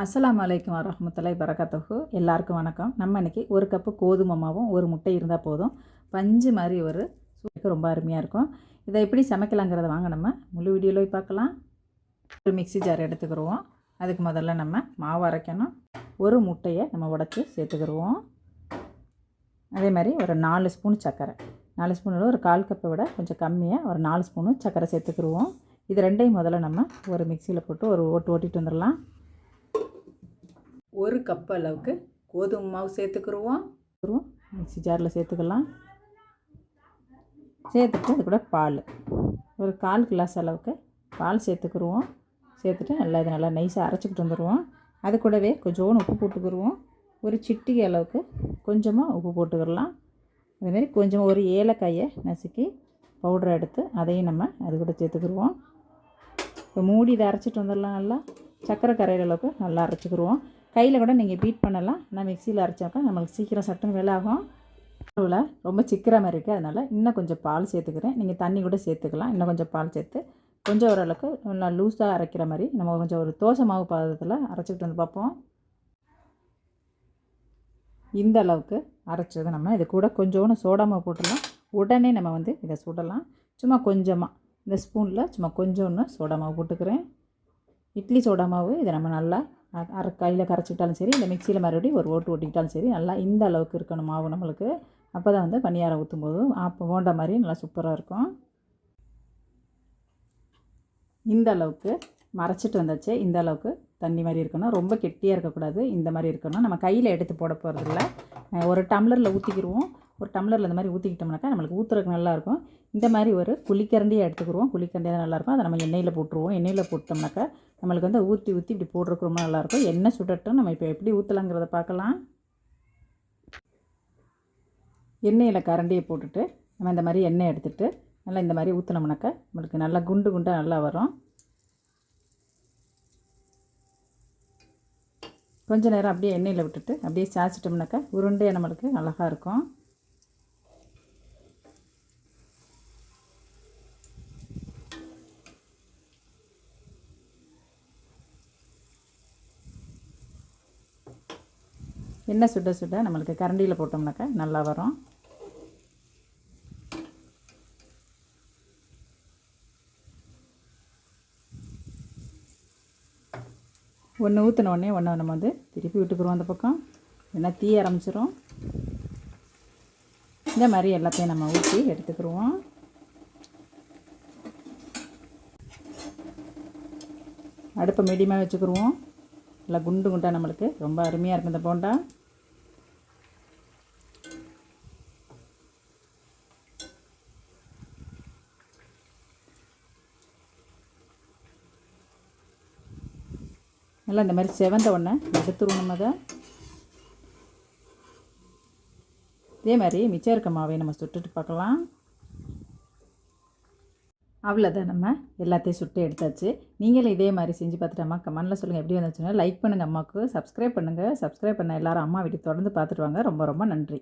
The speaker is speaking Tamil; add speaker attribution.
Speaker 1: அஸ்லாம் வலைக்கம் வரமத்துலாய் பரகத்தகு எல்லாருக்கும் வணக்கம். நம்ம இன்றைக்கி ஒரு கப்பு கோதுமை மாவும் ஒரு முட்டை இருந்தால் போதும். பஞ்சு மாதிரி ஒரு சூடுக்கு ரொம்ப அருமையாக இருக்கும். இதை எப்படி சமைக்கலாங்கிறத வாங்க நம்ம. முழு வீடியோவில் பார்க்கலாம். ஒரு மிக்ஸி ஜார் எடுத்துக்கிடுவோம் அதுக்கு முதல்ல நம்ம மாவு அரைக்கணும். ஒரு முட்டையை நம்ம உடச்சி சேர்த்துக்கிடுவோம் அதே மாதிரி ஒரு நாலு ஸ்பூன் சர்க்கரை. நாலு ஸ்பூனில் ஒரு கால் கப்பை விட கொஞ்சம் கம்மியாக ஒரு நாலு ஸ்பூனு சர்க்கரை சேர்த்துக்கிடுவோம் இது ரெண்டையும் முதல்ல நம்ம ஒரு மிக்சியில் போட்டு ஒரு ஓட்டு ஓட்டிகிட்டு வந்துடலாம். ஒரு கப் அளவுக்கு கோதுமை மாவு சேர்த்துக்கிடுவோம் மிக்ஸி ஜாரில் சேர்த்துக்கலாம். சேர்த்துட்டு அது கூட பால். ஒரு கால் கிளாஸ் அளவுக்கு பால் சேர்த்துக்கிடுவோம் சேர்த்துட்டு நல்லா இது நல்லா நைஸாக அரைச்சிக்கிட்டு வந்துடுவோம் அது கூடவே கொஞ்சோண்டு உப்பு போட்டுக்கிடுவோம் ஒரு சிட்டிகை அளவுக்கு கொஞ்சமாக உப்பு போட்டுக்கிடலாம். அதுமாரி கொஞ்சம் ஒரு ஏலக்காயை நசுக்கி பவுடரை எடுத்து அதையும் நம்ம அது கூட சேர்த்துக்கிடுவோம் இப்போ மூடி இதை அரைச்சிட்டு வந்துடலாம் நல்லா. சர்க்கரை கரையிற அளவுக்கு நல்லா அரைச்சிக்கிடுவோம் கையில் கூட நீங்கள் பீட் பண்ணலாம். நான் மிக்சியில் அரைச்சாக்கா நம்மளுக்கு சீக்கிரம் சட்டுன்னு வேலை ஆகும் அளவில் ரொம்ப சிக்கிரமாக மாதிரி இருக்குது அதனால் இன்னும் கொஞ்சம் பால் சேர்த்துக்கிறேன். நீங்கள் தண்ணி கூட சேர்த்துக்கலாம். இன்னும் கொஞ்சம் பால் சேர்த்து கொஞ்சம் ஓரளவுக்கு நல்லா லூஸாக அரைக்கிற மாதிரி நம்ம கொஞ்சம் ஒரு தோசை மாவு பாதத்தில் அரைச்சிக்கிட்டு வந்து பார்ப்போம். இந்த அளவுக்கு அரைச்சது நம்ம இது கூட கொஞ்சோண்டு சோடா மாவு போட்டுடலாம். உடனே நம்ம வந்து இதை சுடலாம். சும்மா கொஞ்சமாக இந்த ஸ்பூனில் சும்மா கொஞ்சோன்னு சோடா மாவு போட்டுக்கிறேன். இட்லி சோடா மாவு இதை நம்ம நல்லா அரை கையில் கரைச்சிக்கிட்டாலும் சரி இல்லை மிக்சியில் மறுபடியும் ஒரு ஓட்டு ஓட்டிக்கிட்டாலும் சரி நல்லா இந்த அளவுக்கு இருக்கணும் மாவு நம்மளுக்கு. அப்போ தான் வந்து பனியாரம் ஊற்றும் போது அப்போ போண்ட மாதிரி நல்லா சூப்பராக இருக்கும். இந்த அளவுக்கு மறைச்சிட்டு வந்தாச்சு. இந்த அளவுக்கு தண்ணி மாதிரி இருக்கணும். ரொம்ப கெட்டியாக இருக்கக்கூடாது. இந்த மாதிரி இருக்கணும். நம்ம கையில் எடுத்து போட போகிறதில்ல ஒரு டம்ளரில் ஊற்றிக்கிடுவோம் ஒரு டம்ளரில் இந்த மாதிரி ஊற்றிக்கிட்டோம்னாக்கா நம்மளுக்கு ஊற்றுறதுக்கு நல்லாயிருக்கும். இந்த மாதிரி ஒரு குழிக்கரண்டியை எடுத்துக்கிடுவோம் குழிக்கரண்டியாக தான் நல்லாயிருக்கும். அதை நம்ம எண்ணெயில் போட்டுருவோம். எண்ணெயில் போட்டோம்னாக்கா நம்மளுக்கு வந்து ஊற்றி ஊற்றி இப்படி போடுறதுக்கு ரொம்ப நல்லாயிருக்கும். எண்ணெய் சுடட்டும். நம்ம இப்போ எப்படி ஊற்றலாங்கிறத பார்க்கலாம். எண்ணெயில் கரண்டியை போட்டுட்டு நம்ம இந்த மாதிரி எண்ணெய் எடுத்துகிட்டு நல்லா இந்த மாதிரி ஊற்றினோம்னாக்கா நம்மளுக்கு நல்லா குண்டு குண்டாக நல்லா வரும். கொஞ்சம் நேரம் அப்படியே எண்ணெயில் விட்டுட்டு அப்படியே சாய்ச்சிட்டோம்னாக்கா உருண்டையாக நம்மளுக்கு அழகாக இருக்கும். எண்ணெய் சுட சுட நம்மளுக்கு கரண்டியில் போட்டோம்னாக்கா நல்லா வரும். ஒன்று ஊற்றின உடனே ஒன்று நம்ம வந்து திருப்பி விட்டுக்குருவோம் அந்த பக்கம். ஏன்னா தீ ஆரம்பிச்சிரும். இந்த மாதிரி எல்லாத்தையும் நம்ம ஊற்றி எடுத்துக்கிடுவோம் அடுப்பை மீடியமாக வச்சுக்கிடுவோம் நல்லா குண்டு குண்டாக நம்மளுக்கு. ரொம்ப அருமையாக இருக்கும் இந்த போண்டா. நல்லா இந்த மாதிரி செவந்த உடனே எடுத்துருவோம் நம்ம அதை. இதே மாதிரி மிச்சம் இருக்க மாவை நம்ம சுட்டுட்டு பார்க்கலாம். அவ்வளோதான் நம்ம எல்லாத்தையும் சுட்டு எடுத்தாச்சு. நீங்களும் இதே மாதிரி செஞ்சு பார்த்துட்டு அம்மா கமெண்டில் சொல்லுங்கள் எப்படி வந்துச்சுன்னா. லைக் பண்ணுங்கள் அம்மாவுக்கு சப்ஸ்கிரைப் பண்ணுங்கள் சப்ஸ்கிரைப் பண்ண எல்லாரும் அம்மா வீட்டுக்கு தொடர்ந்து பார்த்துட்டு வாங்க. ரொம்ப ரொம்ப நன்றி.